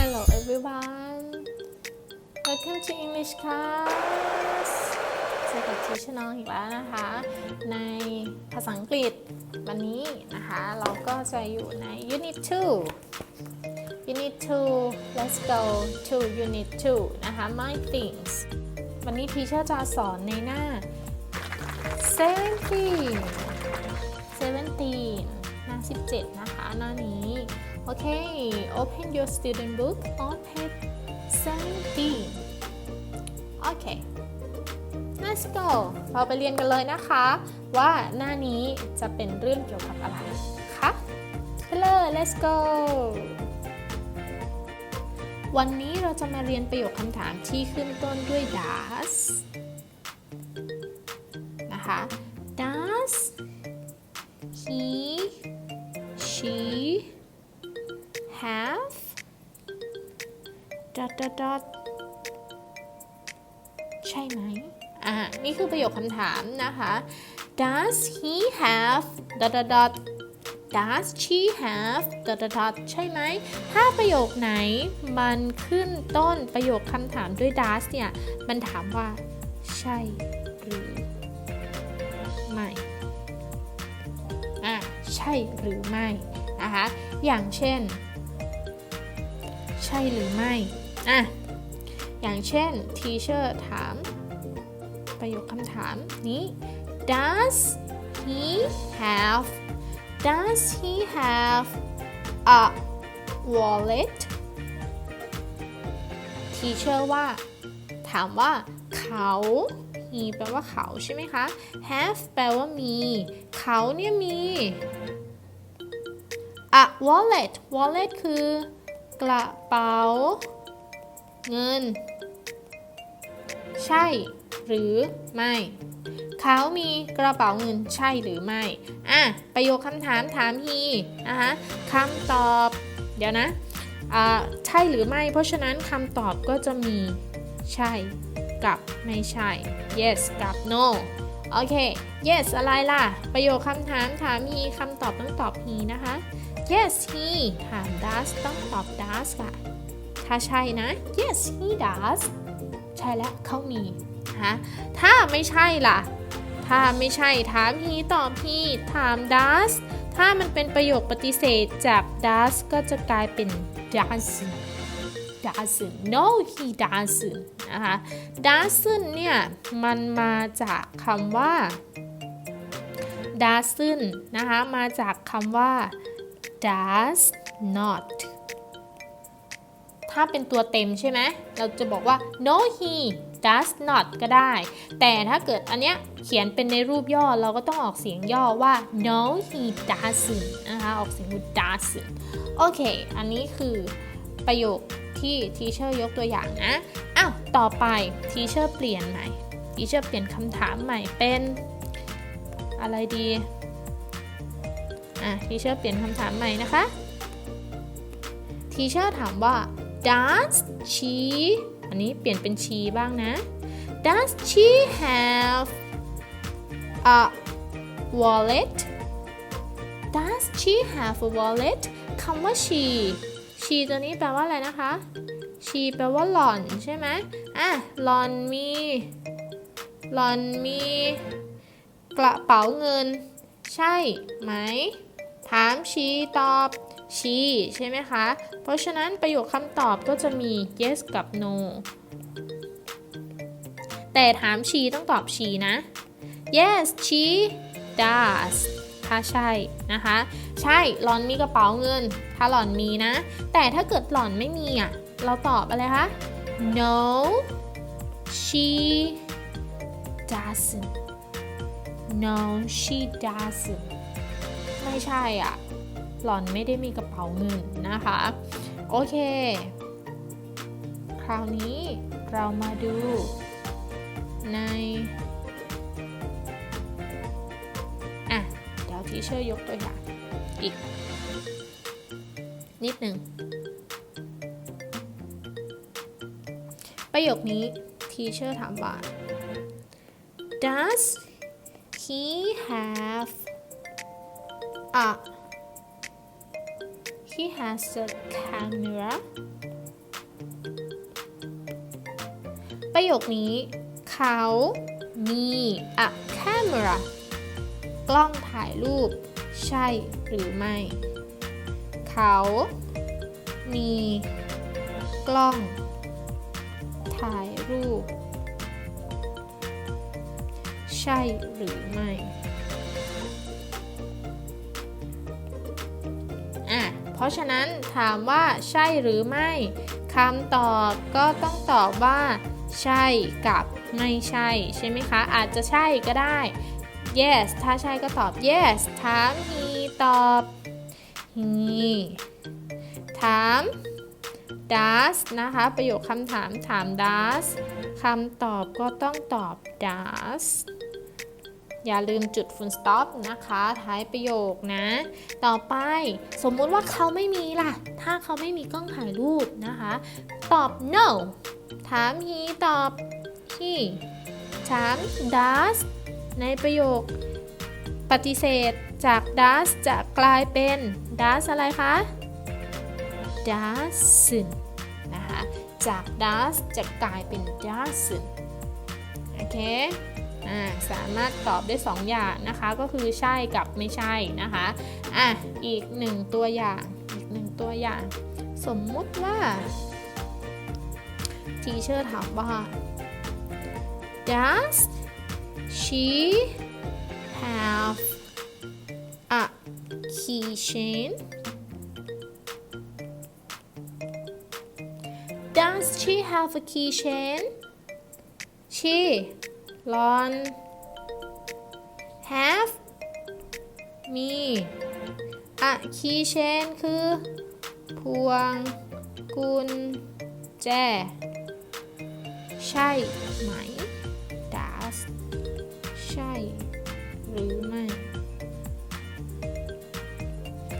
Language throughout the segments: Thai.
Hello everyone Welcome to English class เจอกับทีชน้องอีกแล้วนะคะ ในภาษาอังกฤษวันนี้นะคะ เราก็จะอยู่ใน Unit 2 Unit 2 Let's go to Unit 2 นะคะ My things วันนี้ทีเชอร์จะสอนในหน้า17 17หน้า17 นะคะ หน้านี้ โอเค open your student book on page 17โอเค let's go เราไปเรียนกันเลยนะคะ ว่าหน้านี้จะเป็นเรื่องเกี่ยวกับอะไรคะไปเลย let's go วันนี้เราจะมาเรียนประโยคคำถามที่ขึ้นต้นด้วย does นะคะ have dot dot dot ใช่ไหมอ่านี่คือประโยคคำถามนะคะ does he have dot dot dot does she have dot dot dot ใช่ไหม ถ้าประโยคไหนมันขึ้นต้นประโยคคำถามด้วย does เนี่ย มันถามว่า ใช่หรือไม่อะใช่หรือไม่นะคะอย่างเช่น ใช่หรือไม่ อะ อย่างเช่น teacher ถาม ประโยคคำถามนี้ does he have does he have a wallet teacher ว่า ถามว่าเขา he แปลว่าเขาใช่ไหมคะ have แปลว่ามี เขาเนี่ยมี a wallet wallet คือ กระเป๋า เงิน ใช่หรือไม่ เขามีกระเป๋าเงินใช่หรือไม่ อะ ประโยคคำถามถามฮีนะคะคำตอบ เดี๋ยวนะอ่าใช่หรือไม่ เพราะฉะนั้นคำตอบก็จะมีใช่กับไม่ใช่ yes กับ no โอเค yes อะไรล่ะ ประโยคคำถามถาม he คำตอบต้องตอบ he นะคะ yes he ถาม does ต้องตอบ does ค่ะ ถ้าใช่นะ yes he does ใช่แล้วเขามีฮะถ้าไม่ใช่ล่ะ ถ้าไม่ใช่ถาม he ตอบ he ถาม does ถ้ามันเป็นประโยคปฏิเสธจาก does ก็จะกลายเป็น doesn't doesn't no he doesn't นะคะ doesn't เนี่ย มันมาจากคำว่า doesn't นะคะ มาจากคำว่า does not ถ้าเป็นตัวเต็มใช่ไหม เราจะบอกว่า no he does not ก็ได้ แต่ถ้าเกิดอันเนี้ยเขียนเป็นในรูปย่อเราก็ต้องออกเสียงย่อว่า no he doesn't นะคะ ออกเสียงว่า doesn't โอเค อันนี้คือประโยคที่ทีเชอร์ยกตัวอย่างนะ อ้าว ต่อไปทีเชอร์เปลี่ยนใหม่ทีเชอร์เปลี่ยนคำถามใหม่เป็นอะไรดี อะทีเชอร์เปลี่ยนคำถามใหม่นะคะทีเชอร์ถามว่า does she อันนี้เปลี่ยนเป็น she บ้างนะ does she have a wallet does she have a wallet คำว่า she she ตัวนี้แปลว่าอะไรนะคะ she แปลว่าหล่อนใช่ไหมอะหล่อนมีหล่อนมีกระเป๋าเงิน ใช่ไหม ถาม she ตอบ she ใช่ไหมคะ เพราะฉะนั้นประโยคคำตอบก็จะมี yes กับ no แต่ถาม she ต้องตอบ she นะ yes she does ถ้าใช่นะคะ ใช่หล่อนมีกระเป๋าเงิน ถ้าหล่อนมีนะ แต่ถ้าเกิดหล่อนไม่มีอะ เราตอบอะไรคะ no she doesn't no she doesn't ไม่ใช่อะ หล่อนไม่ได้มีกระเป๋าเงินนะคะ โอเค คราวนี้เรามาดูในอะ เดี๋ยวทีเชอร์ยกตัวอย่างอีก นิดหนึ่งประโยคนี้ทีเชอร์ถามว่า does he have uh, he has a camera ประโยคนี้ เขามี a camera กล้องถ่ายรูป ใช่หรือไม่ เขามี กล้อง ถ่ายรูป ใช่หรือไม่ เพราะฉะนั้นถามว่าใช่หรือไม่คำตอบก็ต้องตอบว่า ใช่กับไม่ใช่ ใช่ไหมคะ อาจจะใช่ก็ได้ yes ถ้าใช่ก็ตอบ yes ถาม he ตอบ he ถาม does นะคะ ประโยคคำถามถาม does คำตอบก็ต้องตอบ does อย่าลืมจุด full stop นะคะ ท้ายประโยคนะ ต่อไปสมมุติว่าเขาไม่มีล่ะ ถ้าเขาไม่มีกล้องถ่ายรูปนะคะ ตอบ no ถาม he ตอบ he ถาม does ในประโยค ปฏิเสธจาก does จะกลายเป็น does อะไรคะ doesn't นะคะ จาก does จะกลายเป็น doesn't โอเค สามารถตอบได้ 2 อย่างนะคะ ก็คือใช่กับไม่ใช่นะคะอะอีกหนึ่งตัวอย่างอีกหนึ่งตัวอย่าง สมมุติว่าทีเชอร์ถามว่า does she have a keychain does she have a keychain she ลอน have มี a keychain คือ พวง กุญแจ ใช่ไหม does ใช่ หรือไม่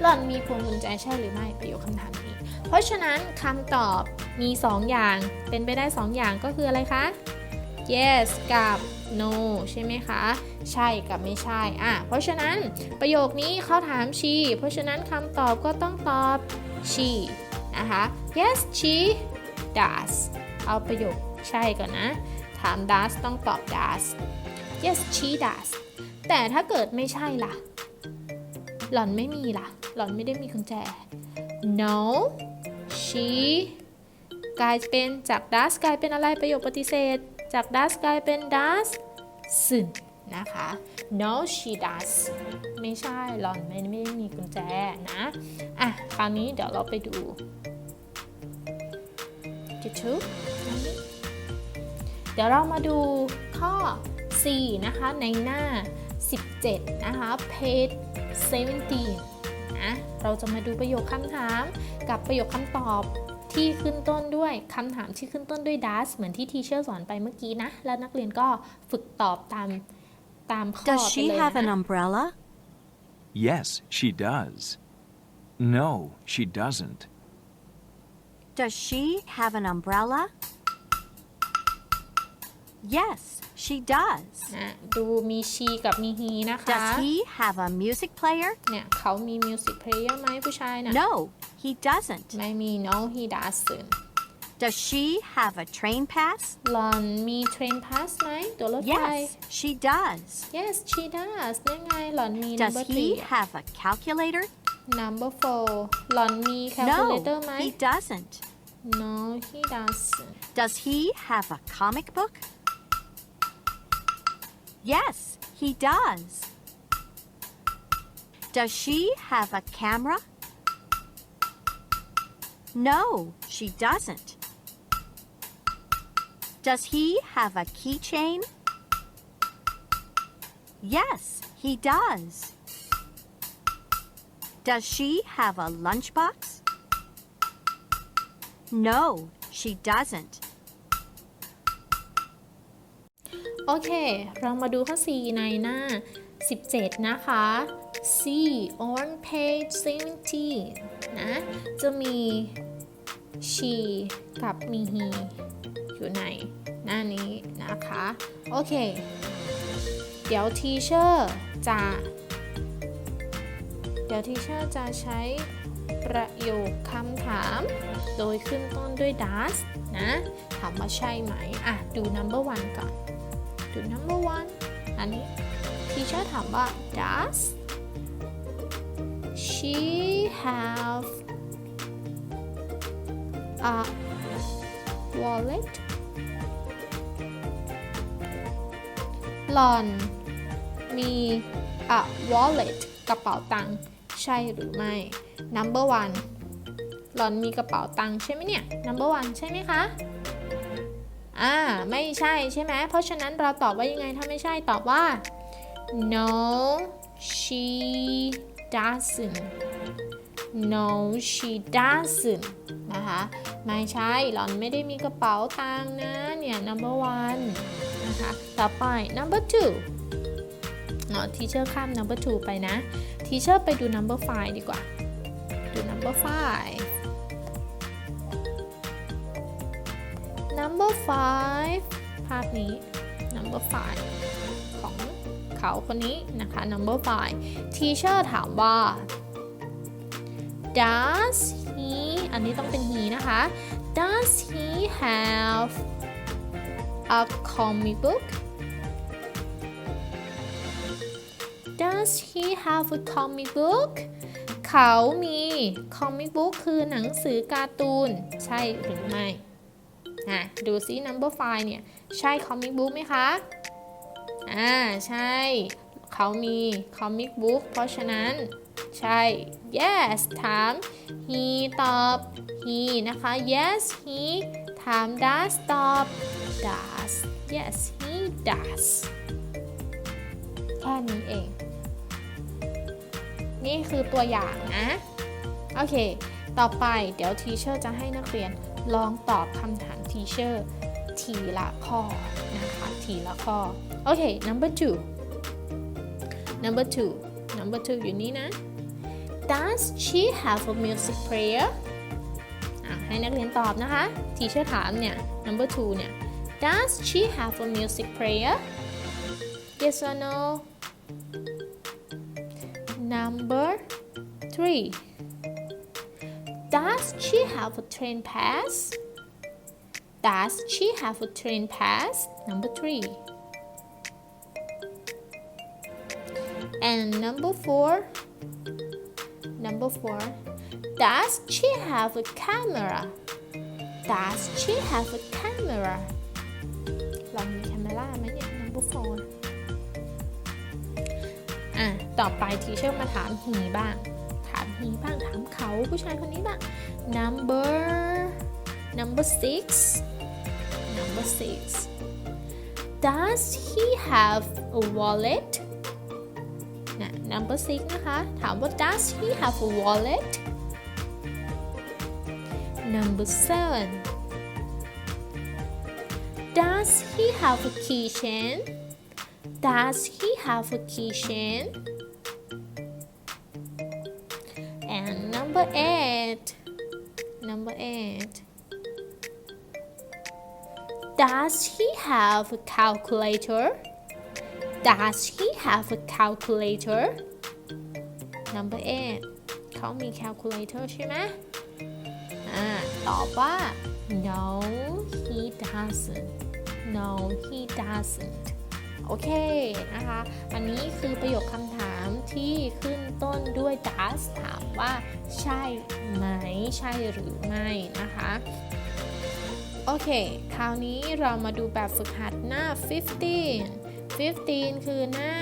หล่อนมีพวงกุญแจใช่หรือไม่ประโยคคำถามนี้ เพราะฉะนั้นคำตอบมี 2 อย่าง เป็นไปได้ 2 อย่างก็คืออะไรคะ yes กับ no ใช่ไหมคะ ใช่กับไม่ใช่อะเพราะฉะนั้นประโยคนี้เขาถาม she เพราะฉะนั้นคำตอบก็ต้องตอบ she นะคะ yes she does เอาประโยคใช่ก่อนนะ ถาม does ต้องตอบ does yes she does แต่ถ้าเกิดไม่ใช่ล่ะ หล่อนไม่มีล่ะ หล่อนไม่ได้มีกุญแจ no she กลายเป็นจาก does กลายเป็นอะไรประโยคปฏิเสธ จาก does กลายเป็น does ซึ่งนะคะ no she does ไม่ใช่หล่อนไม่ไม่ได้มีกุญแจนะ อะ คราวนี้เดี๋ยวเราไปดู YouTube เดี๋ยวเรามาดูข้อ 4 นะคะ ในหน้า 17 นะคะ page 17นะเราจะมาดูประโยคคำถามกับประโยคคำตอบ ที่ขึ้นต้นด้วยคำถามที่ขึ้นต้นด้วย does เหมือนที่ทีเชอร์สอนไปเมื่อกี้นะ แล้วนักเรียนก็ฝึกตอบตามตามข้อ Does ไป she เลย have an นะ umbrella? Yes, she does. No, she doesn't. Does she have an umbrella? Yes, she does. นะดูมี she กับมี he นะคะ Does he have a music player? เนี่ยเขามี music player ไหมผู้ชายนะ No, he doesn't. ไม่มี no he doesn't Does she have a train pass? หลอนมี train pass ไหมตัวรถไฟ Yes, she does. yes she does นั่นไงหลอนมี Does number he three have a calculator? number four หลอนมี calculator No, ไหม he doesn't. no he doesn't Does he have a comic book? Yes, he does. Does she have a camera? No, she doesn't. Does he have a keychain? Yes, he does. Does she have a lunchbox? No, she doesn't. โอเค เรามาดูข้อ 4 ในหน้า 17 นะคะ C on page 17 นะ จะมี she กับมี he อยู่ในหน้านี้นะคะ โอเค เดี๋ยวทีเชอร์จะ เดี๋ยวทีเชอร์จะใช้ประโยคคำถาม โดยขึ้นต้นด้วย does นะ ถามว่าใช่ไหม อะ ดู number one ก่อน ดู number one อันนี้ teacher ถามว่า does she have a wallet หล่อนมี a wallet กระเป๋าตังค์ใช่หรือไม่ number one หล่อนมีกระเป๋าตังค์ใช่ไหมเนี่ย number one ใช่ไหมคะ อ่า ไม่ใช่ใช่ไหม เพราะฉะนั้นเราตอบว่ายังไงถ้าไม่ใช่ตอบว่า no she doesn't no she doesn't นะคะ ไม่ใช่หล่อนไม่ได้มีกระเป๋าตังค์นะ เนี่ย number one นะคะ ต่อไป number two เนาะทีเชอร์ข้าม number two ไปนะ ทีเชอร์ไปดู number five ดีกว่า ดู number five number five ภาพนี้ number five ของ เขาคนนี้นะคะ number five teacher ถามว่า does he อันนี้ต้องเป็น he นะคะ does he have a comic book does he have a comic book เขามี comic book คือหนังสือการ์ตูน ใช่หรือไม่ อะ ดูซิ number five เนี่ย ใช่ comic book ไหมคะ อ่าใช่เขามี comic book เพราะฉะนั้นใช่ yes ถาม he ตอบ he นะคะ yes he ถาม does ตอบ does yes he does แค่นี้เอง นี่คือตัวอย่างนะ โอเค ต่อไปเดี๋ยวทีเชอร์จะให้นักเรียนลองตอบคำถามทีเชอร์ทีละข้อนะคะ ทีละข้อ โอเค number two number two number two อยู่นี่นะ Does she have a music player อ่ะให้นักเรียนตอบนะคะ ทีเชอร์ถามเนี่ย number two เนี่ย Does she have a music player yes or no number three Does she have a train pass Does she have a train pass number three and number four Number four, does she have a camera? Does she have a camera? ลองมี camera ไหมเนี่ย number four อ่ะ ต่อไปทีเชอร์มาถามฮีบ้าง ถามฮีบ้าง ถามเขาผู้ชายคนนี้บ้าง number number six number six does he have a wallet นะ number six นะคะ ถามว่า does he have a wallet number seven does he have a keychain does he have a keychain and number eight number eight does he have a calculator Does he have a calculator? Number eight เขามี calculator ใช่ไหมอ่าตอบว่า no he doesn't no he doesn't โอเคนะคะ อันนี้คือประโยคคำถามที่ขึ้นต้นด้วย does ถามว่าใช่ไหม ใช่หรือไม่นะคะ โอเค คราวนี้เรามาดูแบบฝึกหัดหน้า 15 15 คือหน้า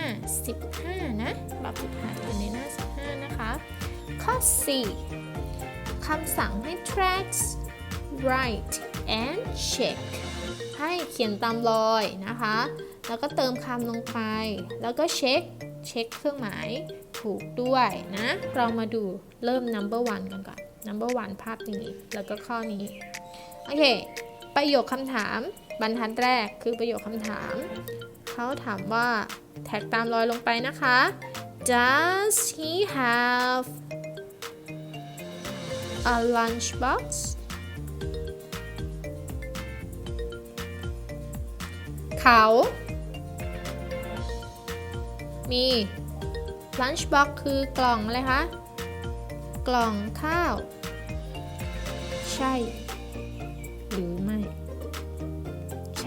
15 นะแบบฝึกหัดอยู่ในหน้า 15 นะคะ ข้อ 4คำสั่งให้ tracks write and check ให้เขียนตามรอยนะคะ แล้วก็เติมคำลงไป แล้วก็เช็ค เช็คเครื่องหมายถูกด้วยนะ เรามาดูเริ่ม number one กันก่อน number one ภาพนี้ แล้วก็ข้อนี้ โอเค ประโยคคำถาม บรรทัดแรกคือประโยคคำถาม เขาถามว่าแท็กตามรอยลงไปนะคะ Does he have a lunchbox เขา มี lunchbox คือกล่องอะไรคะ กล่องข้าว ใช่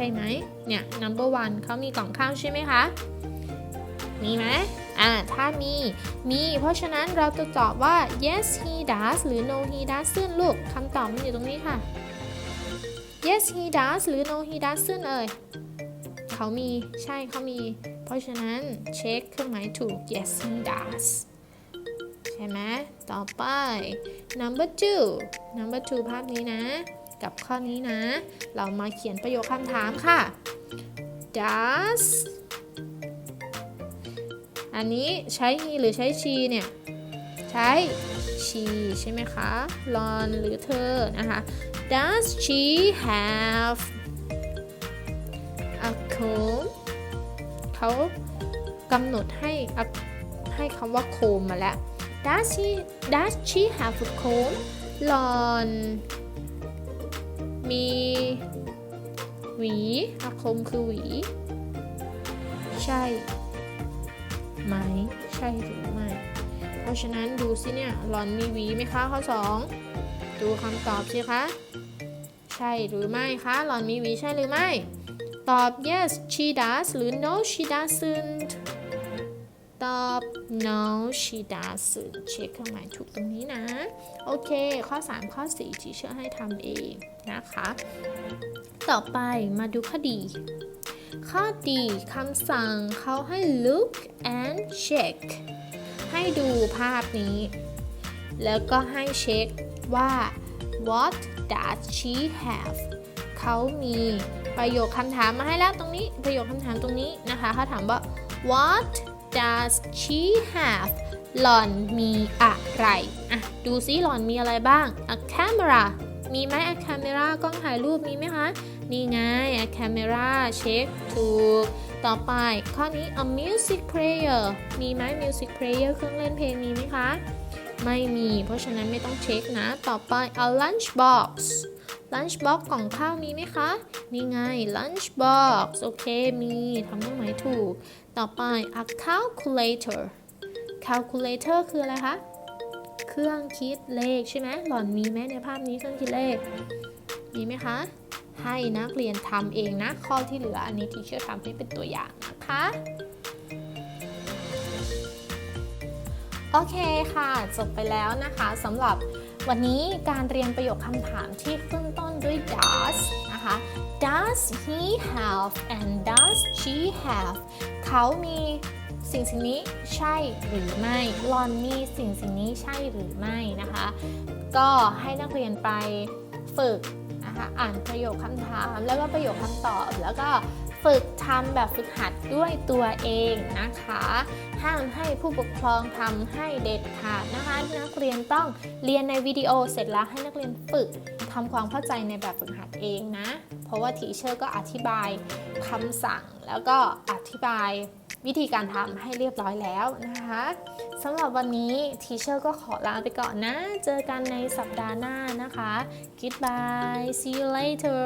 ช่ไหมเนี่ย number one เขามีกล่องข้าวใช่ไหมคะ มีไหมอ่าถ้ามี มี เพราะฉะนั้นเราจะตอบว่า yes he does หรือ no he doesn't ลูกคำตอบมันอยู่ตรงนี้ค่ะ yes he does หรือ no he doesn't เอ่ยเขามี ใช่เขามี เพราะฉะนั้นเช็คเครื่องหมายถูก yes he does ใช่ไหม ต่อไป number two number two ภาพนี้นะ กับข้อนี้นะ เรามาเขียนประโยคคำถามค่ะ does อันนี้ใช้ he หรือใช้ she เนี่ย ใช้ she ใช่ไหมคะลอนหรือเธอนะคะ does she have a comb เขากำหนดให้ให้คำว่า comb มาแล้ว does she does she have a comb ลอน มีหวี a comb คือหวี ใช่ไหม ใช่หรือไม่ เพราะฉะนั้นดูสิเนี่ยหลอนมีหวีไหมคะข้อ 2 ดูคำตอบสิคะ ใช่หรือไม่คะหลอนมีหวีใช่หรือไม่ ตอบ yes she does หรือ no she doesn't ตอบ no she doesn't เช็คเครื่องหมายถูกตรงนี้นะ โอเค ข้อ 3 ข้อ4ทีเชื่อให้ทำเองนะคะ ต่อไปมาดูข้อดี ข้อดีคำสั่งเขาให้ look and check ให้ดูภาพนี้ แล้วก็ให้เช็คว่า what does she have เขามีประโยคคำถามมาให้แล้วตรงนี้ ประโยคคำถามตรงนี้นะคะเขาถามว่า what does she have หล่อนมีอะไร อะ ดูซิหล่อนมีอะไรบ้าง a camera มีไหม a camera กล้องถ่ายรูปมีไหมคะ นี่ไง a camera เช็คถูก ต่อไปข้อนี้ a music player มีไหม music player เครื่องเล่นเพลงมีไหมคะ ไม่มี เพราะฉะนั้นไม่ต้องเช็คนะ ต่อไป a lunch box lunch box กล่องข้าวมีไหมคะ นี่ไง lunch box โอเค มี ทำเครื่องหมายถูก ต่อไป a calculator calculator คืออะไรคะ เครื่องคิดเลขใช่ไหมหล่อนมีไหมในภาพนี้เครื่องคิดเลข มีไหมคะ ให้นักเรียนทำเองนะ ข้อที่เหลืออันนี้ทีเชอร์ทำให้เป็นตัวอย่างนะคะ โอเคค่ะ จบไปแล้วนะคะสำหรับวันนี้การเรียนประโยคคำถามที่ขึ้นต้นด้วย does นะคะ does he have and does she have เขามีสิ่งสิ่งนี้ใช่หรือไม่หลอนมีสิ่งสิ่งนี้ใช่หรือไม่นะคะ ก็ให้นักเรียนไปฝึกนะคะอ่านประโยคคำถามแล้วก็ประโยคคำตอบแล้วก็ฝึกทำแบบฝึกหัดด้วยตัวเองนะคะ ห้ามให้ผู้ปกครองทำให้เด็ดขาดนะคะ นักเรียนต้องเรียนในวิดีโอเสร็จแล้วให้นักเรียนฝึกทำความเข้าใจในแบบฝึกหัดเองนะ เพราะว่าทีเชอร์ก็อธิบายคำสั่ง แล้วก็อธิบายวิธีการทำให้เรียบร้อยแล้วนะคะสำหรับวันนี้ทีเชอร์ก็ขอลาไปก่อนนะ เจอกันในสัปดาห์หน้านะคะ goodbye see you later